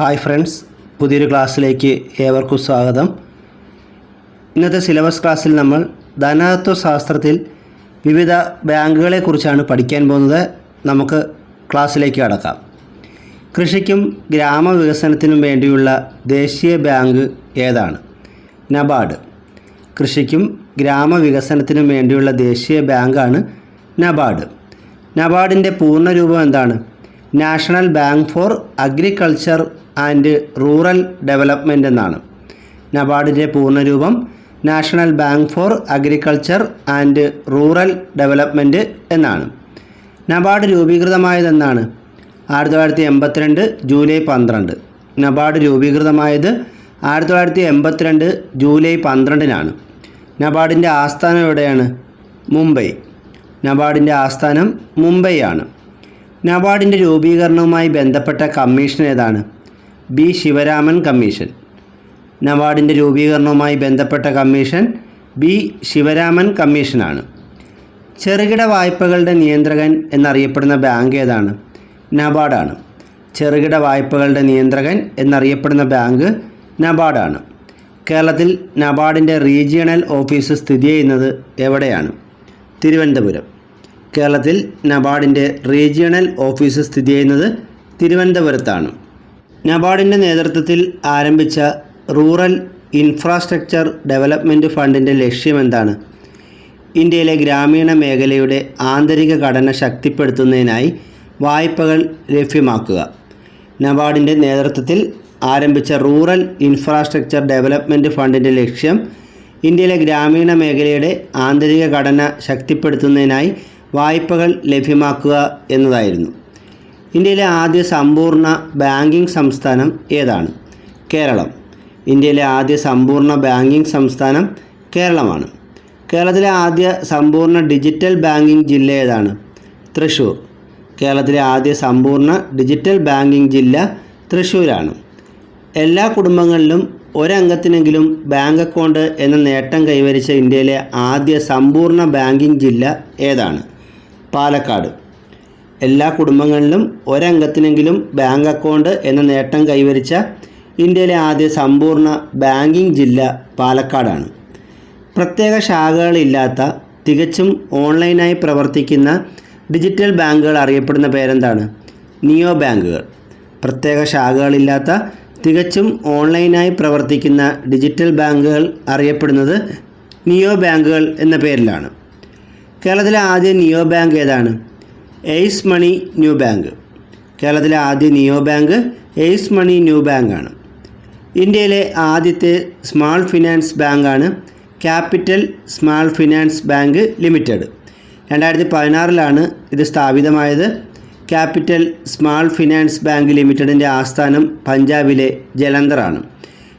Hi friends പുതിയൊരു ക്ലാസ്സിലേക്ക് ഏവർക്കും സ്വാഗതം. ഇന്നത്തെ സിലബസ് ക്ലാസ്സിൽ നമ്മൾ ധനതത്വ ശാസ്ത്രത്തിൽ വിവിധ ബാങ്കുകളെക്കുറിച്ചാണ് പഠിക്കാൻ പോകുന്നത്. നമുക്ക് ക്ലാസ്സിലേക്ക് കടക്കാം. കൃഷിക്കും ഗ്രാമവികസനത്തിനും വേണ്ടിയുള്ള ദേശീയ ബാങ്ക് ഏതാണ്? നബാർഡ്. കൃഷിക്കും ഗ്രാമവികസനത്തിനും വേണ്ടിയുള്ള ദേശീയ ബാങ്കാണ് നബാർഡ്. പൂർണ രൂപം എന്താണ്? National bank for agriculture and rural development എന്നാണ്. നബാർഡിന്റെ പൂർണരൂപം national bank for agriculture and rural development എന്നാണ്. നബാർഡ് രൂപീകൃതമായതെന്നാണ്. ആയിരത്തി തൊള്ളായിരത്തി എൺപത്തിരണ്ട് ജൂലൈ പന്ത്രണ്ട്. നബാർഡ് രൂപീകൃതമായത് ആയിരത്തി തൊള്ളായിരത്തി എൺപത്തിരണ്ട് ജൂലൈ പന്ത്രണ്ടിനാണ്. നബാർഡിന്റെ ആസ്ഥാനം എവിടെയാണ്? മുംബൈ. നബാർഡിന്റെ ആസ്ഥാനം മുംബൈയാണ് നബാർഡിന്റെ രൂപീകരണവുമായി ബന്ധപ്പെട്ട കമ്മീഷൻ ഏതാണ്? B Sivaraman commission. നവാഡിന്റെ രൂപീകരണവുമായി ബന്ധപ്പെട്ട കമ്മീഷൻ ബി ശിവരാമൻ കമ്മീഷനാണ്. ചെറുകിട വായ്പകളുടെ നിയന്ത്രകൻ എന്നറിയപ്പെടുന്ന ബാങ്ക് ഏതാണ്? നബാർഡാണ് ചെറുകിട വായ്പകളുടെ നിയന്ത്രകൻ എന്നറിയപ്പെടുന്ന ബാങ്ക് നബാർഡാണ് കേരളത്തിൽ നബാർഡിന്റെ റീജിയണൽ ഓഫീസ് സ്ഥിതി ചെയ്യുന്നത് എവിടെയാണ്? തിരുവനന്തപുരം. കേരളത്തിൽ നബാർഡിന്റെ റീജിയണൽ ഓഫീസ് സ്ഥിതി ചെയ്യുന്നത് തിരുവനന്തപുരത്താണ്. നബാർഡിന്റെ നേതൃത്വത്തിൽ ആരംഭിച്ച റൂറൽ ഇൻഫ്രാസ്ട്രക്ചർ ഡെവലപ്മെന്റ് ഫണ്ടിന്റെ ലക്ഷ്യം എന്താണ്? ഇന്ത്യയിലെ ഗ്രാമീണ മേഖലയുടെ ആന്തരിക ഘടന ശക്തിപ്പെടുത്തുന്നതിനായി വായ്പകൾ ലഭ്യമാക്കുക. നബാർഡിന്റെ നേതൃത്വത്തിൽ ആരംഭിച്ച റൂറൽ ഇൻഫ്രാസ്ട്രക്ചർ ഡെവലപ്മെന്റ് ഫണ്ടിന്റെ ലക്ഷ്യം ഇന്ത്യയിലെ ഗ്രാമീണ മേഖലയുടെ ആന്തരിക ഘടന ശക്തിപ്പെടുത്തുന്നതിനായി വായ്പകൾ ലഭ്യമാക്കുക എന്നതായിരുന്നു. ഇന്ത്യയിലെ ആദ്യ സമ്പൂർണ ബാങ്കിംഗ് സംസ്ഥാനം ഏതാണ്? കേരളം. ഇന്ത്യയിലെ ആദ്യ സമ്പൂർണ ബാങ്കിംഗ് സംസ്ഥാനം കേരളമാണ്. കേരളത്തിലെ ആദ്യ സമ്പൂർണ ഡിജിറ്റൽ ബാങ്കിംഗ് ജില്ല ഏതാണ്? തൃശ്ശൂർ കേരളത്തിലെ ആദ്യ സമ്പൂർണ ഡിജിറ്റൽ ബാങ്കിംഗ് ജില്ല തൃശ്ശൂരാണ് എല്ലാ കുടുംബങ്ങളിലും ഒരംഗത്തിനെങ്കിലും ബാങ്ക് അക്കൗണ്ട് എന്ന നേട്ടം കൈവരിച്ച ഇന്ത്യയിലെ ആദ്യ സമ്പൂർണ ബാങ്കിംഗ് ജില്ല ഏതാണ്? പാലക്കാട്. എല്ലാ കുടുംബങ്ങളിലും ഒരംഗത്തിനെങ്കിലും ബാങ്ക് അക്കൗണ്ട് എന്ന നേട്ടം കൈവരിച്ച ഇന്ത്യയിലെ ആദ്യ സമ്പൂർണ ബാങ്കിംഗ് ജില്ല പാലക്കാടാണ്. പ്രത്യേക ശാഖകളില്ലാത്ത തികച്ചും ഓൺലൈനായി പ്രവർത്തിക്കുന്ന ഡിജിറ്റൽ ബാങ്കുകൾ അറിയപ്പെടുന്ന പേരെന്താണ്? നിയോ ബാങ്കുകൾ. പ്രത്യേക ശാഖകളില്ലാത്ത തികച്ചും ഓൺലൈനായി പ്രവർത്തിക്കുന്ന ഡിജിറ്റൽ ബാങ്കുകൾ അറിയപ്പെടുന്നത് നിയോ ബാങ്കുകൾ എന്ന പേരിലാണ്. കേരളത്തിലെ ആദ്യ നിയോ ബാങ്ക് ഏതാണ്? എയ്സ് മണി ന്യൂ ബാങ്ക് കേരളത്തിലെ ആദ്യ neo bank ace money new ബാങ്കാണ് ഇന്ത്യയിലെ ആദ്യത്തെ സ്മാൾ ഫിനാൻസ് ബാങ്കാണ് capital small finance bank limited രണ്ടായിരത്തി പതിനാറിലാണ് ഇത് സ്ഥാപിതമായത്. ക്യാപിറ്റൽ സ്മാൾ ഫിനാൻസ് ബാങ്ക് ലിമിറ്റഡിന്റെ ആസ്ഥാനം പഞ്ചാബിലെ ജലന്ധറാണ്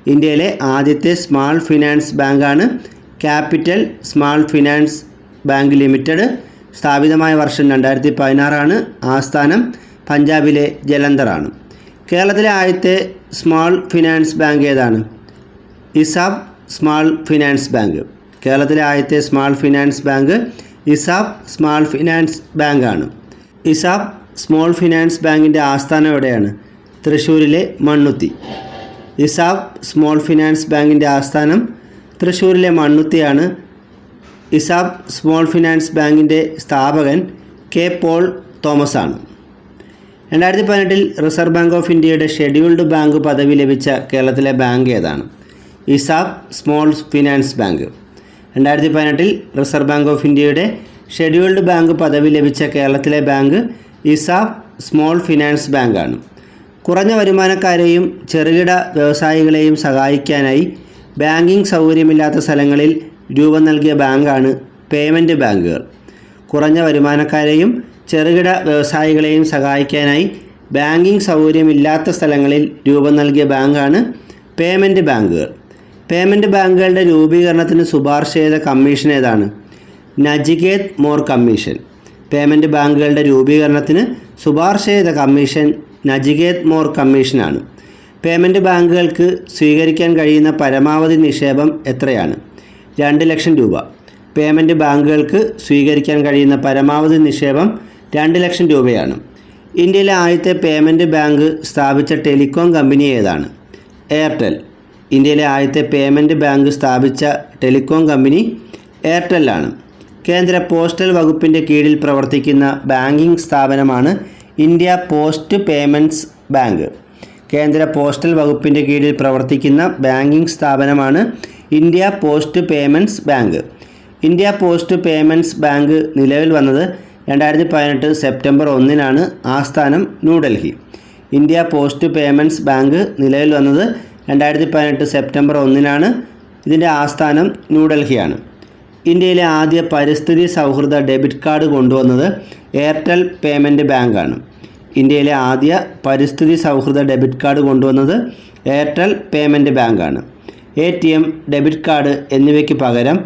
ഇന്ത്യയിലെ ആദ്യത്തെ സ്മാൾ ഫിനാൻസ് ബാങ്കാണ് capital small finance bank limited സ്ഥാപിതമായ വർഷം രണ്ടായിരത്തി പതിനാറാണ് ആസ്ഥാനം പഞ്ചാബിലെ ജലന്ധറാണ്. കേരളത്തിലെ ആദ്യത്തെ സ്മോൾ ഫിനാൻസ് ബാങ്ക് ഏതാണ്? ESAF small finance bank. കേരളത്തിലെ ആദ്യത്തെ small finance bank ESAF small finance ബാങ്കാണ്. ഇസാബ് സ്മോൾ ഫിനാൻസ് ബാങ്കിന്റെ ആസ്ഥാനം എവിടെയാണ്? തൃശ്ശൂരിലെ മണ്ണുത്തി. ഇസാബ് സ്മോൾ ഫിനാൻസ് ബാങ്കിന്റെ ആസ്ഥാനം തൃശ്ശൂരിലെ മണ്ണുത്തിയാണ് ഇസാബ് സ്മോൾ ഫിനാൻസ് ബാങ്കിന്റെ സ്ഥാപകൻ കെ പോൾ തോമസ് ആണ് രണ്ടായിരത്തി പതിനെട്ടിൽ റിസർവ് ബാങ്ക് ഓഫ് ഇന്ത്യയുടെ ഷെഡ്യൂൾഡ് ബാങ്ക് പദവി ലഭിച്ച കേരളത്തിലെ ബാങ്ക് ഏതാണ്? ESAF small finance bank. രണ്ടായിരത്തി പതിനെട്ടിൽ റിസർവ് ബാങ്ക് ഓഫ് ഇന്ത്യയുടെ ഷെഡ്യൂൾഡ് ബാങ്ക് പദവി ലഭിച്ച കേരളത്തിലെ ബാങ്ക് ഇസാബ് സ്മോൾ ഫിനാൻസ് ബാങ്കാണ്. കുറഞ്ഞ വരുമാനക്കാരെയും ചെറുകിട വ്യവസായികളെയും സഹായിക്കാനായി ബാങ്കിംഗ് സൗകര്യമില്ലാത്ത സ്ഥലങ്ങളിൽ രൂപം നൽകിയ ബാങ്കാണ് പേയ്മെന്റ് ബാങ്കുകൾ. കുറഞ്ഞ വരുമാനക്കാരെയും ചെറുകിട വ്യവസായികളെയും സഹായിക്കാനായി ബാങ്കിംഗ് സൗകര്യമില്ലാത്ത സ്ഥലങ്ങളിൽ രൂപം നൽകിയ ബാങ്കാണ് പേയ്മെന്റ് ബാങ്കുകൾ. പേയ്മെന്റ് ബാങ്കുകളുടെ രൂപീകരണത്തിന് ശുപാർശ ചെയ്ത കമ്മീഷൻ ഏതാണ്? നജികേത് മോർ കമ്മീഷൻ. പേയ്മെന്റ് ബാങ്കുകളുടെ രൂപീകരണത്തിന് ശുപാർശ ചെയ്ത കമ്മീഷൻ നജികേത് മോർ കമ്മീഷനാണ്. പേയ്മെന്റ് ബാങ്കുകൾക്ക് സ്വീകരിക്കാൻ കഴിയുന്ന പരമാവധി നിക്ഷേപം എത്രയാണ്? രണ്ട് ലക്ഷം രൂപ. പേയ്മെന്റ് ബാങ്കുകൾക്ക് സ്വീകരിക്കാൻ കഴിയുന്ന പരമാവധി നിക്ഷേപം രണ്ട് ലക്ഷം രൂപയാണ്. ഇന്ത്യയിലെ ആദ്യത്തെ പേയ്മെന്റ് ബാങ്ക് സ്ഥാപിച്ച ടെലികോം കമ്പനി ഏതാണ്? എയർടെൽ. ഇന്ത്യയിലെ ആദ്യത്തെ പേയ്മെന്റ് ബാങ്ക് സ്ഥാപിച്ച ടെലികോം കമ്പനി എയർടെല്ലാണ് കേന്ദ്ര പോസ്റ്റൽ വകുപ്പിന്റെ കീഴിൽ പ്രവർത്തിക്കുന്ന ബാങ്കിംഗ് സ്ഥാപനമാണ് ഇന്ത്യ പോസ്റ്റ് പേയ്മെന്റ്സ് ബാങ്ക്. കേന്ദ്ര പോസ്റ്റൽ വകുപ്പിന്റെ കീഴിൽ പ്രവർത്തിക്കുന്ന ബാങ്കിംഗ് സ്ഥാപനമാണ് India post payments bank. India post payments bank നിലവിൽ വന്നത് രണ്ടായിരത്തി പതിനെട്ട് സെപ്റ്റംബർ ഒന്നിനാണ്. ആസ്ഥാനം New Delhi. India post payments bank നിലവിൽ വന്നത് രണ്ടായിരത്തി പതിനെട്ട് സെപ്റ്റംബർ ഒന്നിനാണ്. ഇതിന്റെ ആസ്ഥാനം ന്യൂഡൽഹിയാണ്. ഇന്ത്യയിലെ ആദ്യ പരിസ്ഥിതി സൗഹൃദ ഡെബിറ്റ് കാർഡ് കൊണ്ടുവന്നത് എയർടെൽ പേയ്മെന്റ് ബാങ്കാണ്. ഇന്ത്യയിലെ ആദ്യ പരിസ്ഥിതി സൗഹൃദ ഡെബിറ്റ് കാർഡ് കൊണ്ടുവന്നത് എയർടെൽ പേയ്മെന്റ് ബാങ്കാണ്. A T M debit card എന്നിവയ്ക്ക് പകരം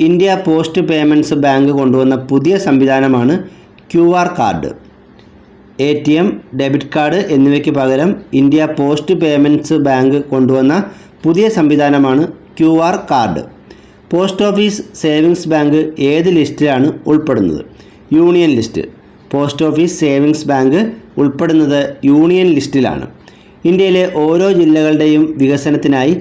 ഇന്ത്യ പോസ്റ്റ് പേയ്മെന്റ്സ് ബാങ്ക് കൊണ്ടുവന്ന പുതിയ സംവിധാനമാണ് Q R card. A T M debit card എന്നിവയ്ക്ക് പകരം ഇന്ത്യ പോസ്റ്റ് പേയ്മെന്റ്സ് ബാങ്ക് കൊണ്ടുവന്ന പുതിയ സംവിധാനമാണ് Q R card. Post office savings bank ഏത് ലിസ്റ്റിലാണ് ഉൾപ്പെടുന്നത്? Union list. Post office savings bank ഉൾപ്പെടുന്നത് യൂണിയൻ ലിസ്റ്റിലാണ്. ഇന്ത്യയിലെ ഓരോ ജില്ലകളുടെയും വികസനത്തിനായി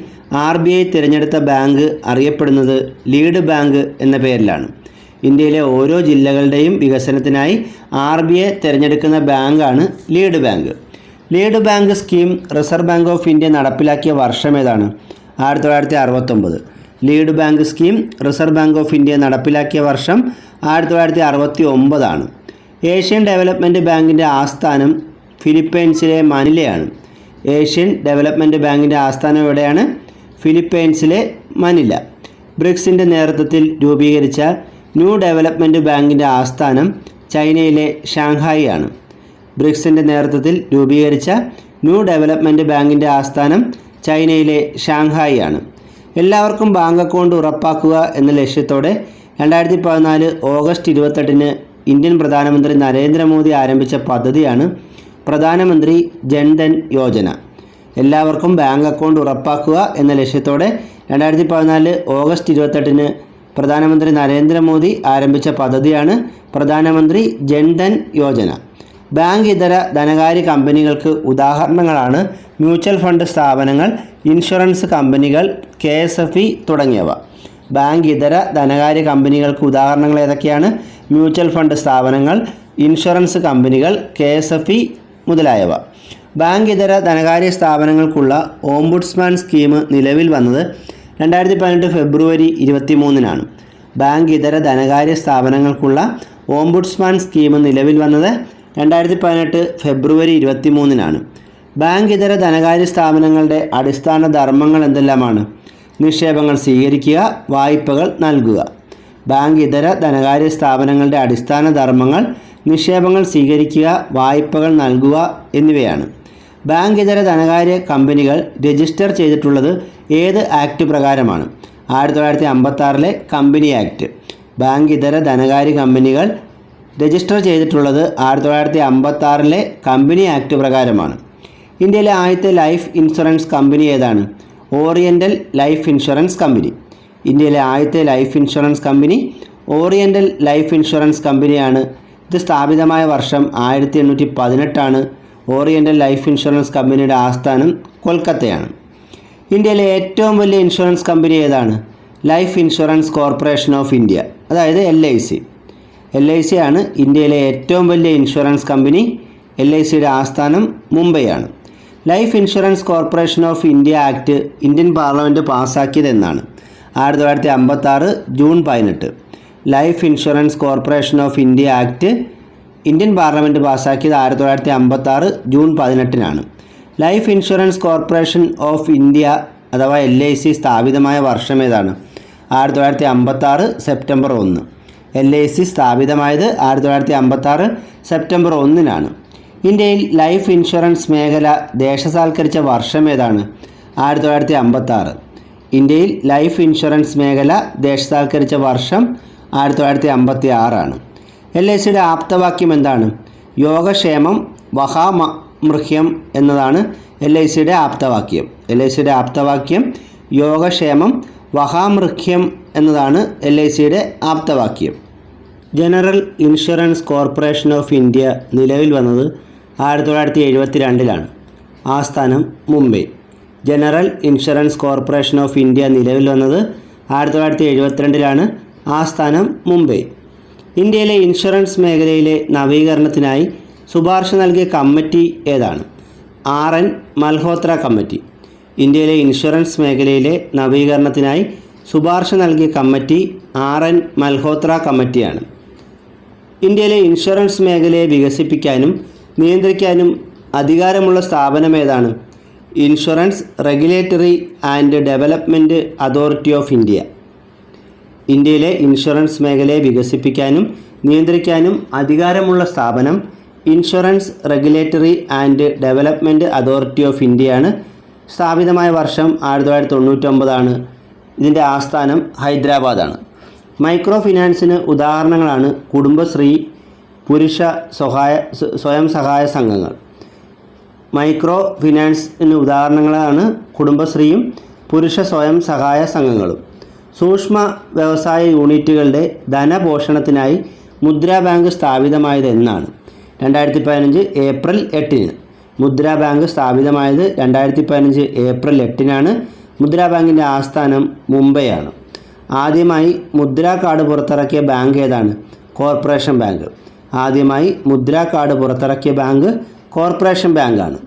ആർ ബി ഐ തിരഞ്ഞെടുത്ത ബാങ്ക് അറിയപ്പെടുന്നത് ലീഡ് ബാങ്ക് എന്ന പേരിലാണ്. ഇന്ത്യയിലെ ഓരോ ജില്ലകളുടെയും വികസനത്തിനായി ആർ ബി ഐ തിരഞ്ഞെടുക്കുന്ന ബാങ്കാണ് lead bank. Lead bank scheme reserve bank of India നടപ്പിലാക്കിയ വർഷം ഏതാണ്? ആയിരത്തി തൊള്ളായിരത്തി അറുപത്തൊമ്പത് lead bank scheme reserve bank of India നടപ്പിലാക്കിയ വർഷം ആയിരത്തി തൊള്ളായിരത്തി അറുപത്തി ഒമ്പതാണ് ഏഷ്യൻ ഡെവലപ്മെന്റ് ബാങ്കിന്റെ ആസ്ഥാനം ഫിലിപ്പൈൻസിലെ മനിലയാണ്. ഏഷ്യൻ ഡെവലപ്മെന്റ് ബാങ്കിന്റെ ആസ്ഥാനം എവിടെയാണ്? ഫിലിപ്പൈൻസിലെ മനില. ബ്രിക്സിന്റെ നേതൃത്വത്തിൽ രൂപീകരിച്ച ന്യൂ ഡെവലപ്മെന്റ് ബാങ്കിന്റെ ആസ്ഥാനം ചൈനയിലെ ഷാങ്ഹായി ആണ് ബ്രിക്സിന്റെ നേതൃത്വത്തിൽ രൂപീകരിച്ച ന്യൂ ഡെവലപ്മെന്റ് ബാങ്കിന്റെ ആസ്ഥാനം ചൈനയിലെ ഷാങ്ഹായി ആണ് എല്ലാവർക്കും ബാങ്ക് അക്കൗണ്ട് ഉറപ്പാക്കുക എന്ന ലക്ഷ്യത്തോടെ രണ്ടായിരത്തി പതിനാല് ഓഗസ്റ്റ് ഇരുപത്തെട്ടിന് ഇന്ത്യൻ പ്രധാനമന്ത്രി നരേന്ദ്രമോദി ആരംഭിച്ച പദ്ധതിയാണ് പ്രധാനമന്ത്രി ജൻധൻ യോജന. എല്ലാവർക്കും ബാങ്ക് അക്കൗണ്ട് ഉറപ്പാക്കുക എന്ന ലക്ഷ്യത്തോടെ രണ്ടായിരത്തി പതിനാല് ഓഗസ്റ്റ് ഇരുപത്തെട്ടിന് പ്രധാനമന്ത്രി നരേന്ദ്രമോദി ആരംഭിച്ച പദ്ധതിയാണ് പ്രധാനമന്ത്രി ജൻധൻ യോജന. ബാങ്ക് ഇതര ധനകാര്യ കമ്പനികൾക്ക് ഉദാഹരണങ്ങളാണ് മ്യൂച്വൽ ഫണ്ട് സ്ഥാപനങ്ങൾ ഇൻഷുറൻസ് കമ്പനികൾ കെ തുടങ്ങിയവ. ബാങ്ക് ഇതര ധനകാര്യ കമ്പനികൾക്ക് ഉദാഹരണങ്ങൾ ഏതൊക്കെയാണ്? മ്യൂച്വൽ ഫണ്ട് സ്ഥാപനങ്ങൾ ഇൻഷുറൻസ് കമ്പനികൾ കെ എസ് എഫ് ഇ മുതലായവ. ബാങ്ക് ഇതര ധനകാര്യ സ്ഥാപനങ്ങൾക്കുള്ള ഓംബുഡ്സ്മാൻ സ്കീം നിലവിൽ വന്നത് രണ്ടായിരത്തി പതിനെട്ട് ഫെബ്രുവരി ഇരുപത്തി മൂന്നിനാണ് ബാങ്ക് ഇതര ധനകാര്യ സ്ഥാപനങ്ങൾക്കുള്ള ഓംബുഡ്സ്മാൻ സ്കീം നിലവിൽ വന്നത് രണ്ടായിരത്തി പതിനെട്ട് ഫെബ്രുവരി ഇരുപത്തി മൂന്നിനാണ് ബാങ്ക് ഇതര ധനകാര്യ സ്ഥാപനങ്ങളുടെ അടിസ്ഥാന ധർമ്മങ്ങൾ എന്തെല്ലാമാണ്? നിക്ഷേപങ്ങൾ സ്വീകരിക്കുക വായ്പകൾ നൽകുക. ബാങ്ക് ഇതര ധനകാര്യ സ്ഥാപനങ്ങളുടെ അടിസ്ഥാന ധർമ്മങ്ങൾ നിക്ഷേപങ്ങൾ സ്വീകരിക്കുക വായ്പകൾ നൽകുക എന്നിവയാണ്. ബാങ്ക് ഇതര ധനകാര്യ കമ്പനികൾ രജിസ്റ്റർ ചെയ്തിട്ടുള്ളത് ഏത് ആക്ട് പ്രകാരമാണ്? ആയിരത്തി തൊള്ളായിരത്തി അമ്പത്താറിലെ കമ്പനി ആക്ട്. ബാങ്ക് ഇതര ധനകാര്യ കമ്പനികൾ രജിസ്റ്റർ ചെയ്തിട്ടുള്ളത് ആയിരത്തി തൊള്ളായിരത്തി അമ്പത്താറിലെ കമ്പനി ആക്ട് പ്രകാരമാണ്. ഇന്ത്യയിലെ ആദ്യത്തെ ലൈഫ് ഇൻഷുറൻസ് കമ്പനി ഏതാണ്? Oriental life insurance company. ഇന്ത്യയിലെ ആദ്യത്തെ life insurance company oriental life insurance കമ്പനിയാണ്. ഇത് സ്ഥാപിതമായ വർഷം ആയിരത്തി എണ്ണൂറ്റി പതിനെട്ടാണ് ഓറിയന്റൽ ലൈഫ് ഇൻഷുറൻസ് കമ്പനിയുടെ ആസ്ഥാനം കൊൽക്കത്തയാണ്. ഇന്ത്യയിലെ ഏറ്റവും വലിയ ഇൻഷുറൻസ് കമ്പനി ഏതാണ്? Life insurance corporation of India അതായത് L I C. L I C ആണ് ഇന്ത്യയിലെ ഏറ്റവും വലിയ ഇൻഷുറൻസ് കമ്പനി. എൽ ഐ സിയുടെ ആസ്ഥാനം മുംബൈയാണ് life insurance corporation of India act Indian parliament പാസ്സാക്കിയത് എന്നാണ് ആയിരത്തി തൊള്ളായിരത്തി അമ്പത്താറ് ജൂൺ പതിനെട്ട്. Life insurance corporation of India act Indian parliament പാസ്സാക്കിയത് ആയിരത്തി തൊള്ളായിരത്തി അമ്പത്താറ് June പതിനെട്ടിനാണ്. Life insurance corporation of India അഥവാ എൽ ഐ സി സ്ഥാപിതമായ വർഷം ഏതാണ്? ആയിരത്തി തൊള്ളായിരത്തി അമ്പത്താറ് സെപ്റ്റംബർ ഒന്ന്. എൽ ഐ സി സ്ഥാപിതമായത് ആയിരത്തി തൊള്ളായിരത്തി അമ്പത്താറ് സെപ്റ്റംബർ ഒന്നിനാണ്. ഇന്ത്യയിൽ ലൈഫ് ഇൻഷുറൻസ് മേഖല ദേശസാൽക്കരിച്ച വർഷം ഏതാണ്? ആയിരത്തി തൊള്ളായിരത്തി അമ്പത്താറ് ഇന്ത്യയിൽ ലൈഫ് ഇൻഷുറൻസ് മേഖല ദേശസാൽക്കരിച്ച വർഷം ആയിരത്തി തൊള്ളായിരത്തി അമ്പത്തി ആറാണ് എൽ ഐ സിയുടെ ആപ്തവാക്യം എന്താണ്? യോഗക്ഷേമം വഹാമൃഹ്യം എന്നതാണ് എൽ ഐ സിയുടെ ആപ്തവാക്യം. എൽ ഐ സിയുടെ ആപ്തവാക്യം യോഗക്ഷേമം വഹാമൃഹ്യം എന്നതാണ് എൽ ഐ സിയുടെ ആപ്തവാക്യം. General insurance corporation of India നിലവിൽ വന്നത് ആയിരത്തി തൊള്ളായിരത്തി എഴുപത്തി രണ്ടിലാണ് ആസ്ഥാനം Mumbai. General insurance corporation of India നിലവിൽ വന്നത് ആയിരത്തി തൊള്ളായിരത്തി എഴുപത്തിരണ്ടിലാണ് ആസ്ഥാനം മുംബൈ. ഇന്ത്യയിലെ ഇൻഷുറൻസ് മേഖലയിലെ നവീകരണത്തിനായി ശുപാർശ നൽകിയ കമ്മിറ്റി ഏതാണ്? R N Malhotra committee. ഇന്ത്യയിലെ ഇൻഷുറൻസ് മേഖലയിലെ നവീകരണത്തിനായി ശുപാർശ നൽകിയ കമ്മിറ്റി ആർ എൻ മൽഹോത്ര കമ്മിറ്റിയാണ്. ഇന്ത്യയിലെ ഇൻഷുറൻസ് മേഖലയെ വികസിപ്പിക്കാനും നിയന്ത്രിക്കാനും അധികാരമുള്ള സ്ഥാപനം ഏതാണ്? Insurance regulatory and development authority of India. ഇന്ത്യയിലെ ഇൻഷുറൻസ് മേഖലയെ വികസിപ്പിക്കാനും നിയന്ത്രിക്കാനും അധികാരമുള്ള സ്ഥാപനം insurance regulatory and development authority of ഇന്ത്യയാണ്. സ്ഥാപിതമായ വർഷം ആയിരത്തി തൊള്ളായിരത്തി തൊണ്ണൂറ്റൊമ്പതാണ് ഇതിന്റെ ആസ്ഥാനം ഹൈദരാബാദാണ് മൈക്രോ ഫിനാൻസിന് ഉദാഹരണങ്ങളാണ് കുടുംബശ്രീ പുരുഷ സ്വഹായ സ്വയം സഹായ സംഘങ്ങൾ. മൈക്രോ ഫിനാൻസിന് ഉദാഹരണങ്ങളാണ് കുടുംബശ്രീയും പുരുഷ സ്വയം സഹായ സംഘങ്ങളും. സൂക്ഷ്മ വ്യവസായ യൂണിറ്റുകളുടെ ധനപോഷണത്തിനായി മുദ്രാ ബാങ്ക് സ്ഥാപിതമായത് എന്നാണ്. രണ്ടായിരത്തി പതിനഞ്ച് ഏപ്രിൽ എട്ടിന് മുദ്രാ ബാങ്ക് സ്ഥാപിതമായത് രണ്ടായിരത്തി പതിനഞ്ച് ഏപ്രിൽ എട്ടിനാണ് മുദ്രാ ബാങ്കിന്റെ ആസ്ഥാനം മുംബൈയാണ്. ആദ്യമായി മുദ്രാ കാർഡ് പുറത്തിറക്കിയ ബാങ്ക് ഏതാണ്? Corporation bank. ആദ്യമായി മുദ്രാ കാർഡ് പുറത്തിറക്കിയ ബാങ്ക് കോർപ്പറേഷൻ ബാങ്കാണ്.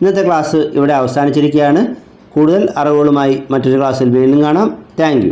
ഇന്നത്തെ ക്ലാസ് ഇവിടെ അവസാനിച്ചിരിക്കുകയാണ്. കൂടുതൽ അറിവുകളുമായി മറ്റൊരു ക്ലാസ്സിൽ വീണ്ടും കാണാം. താങ്ക്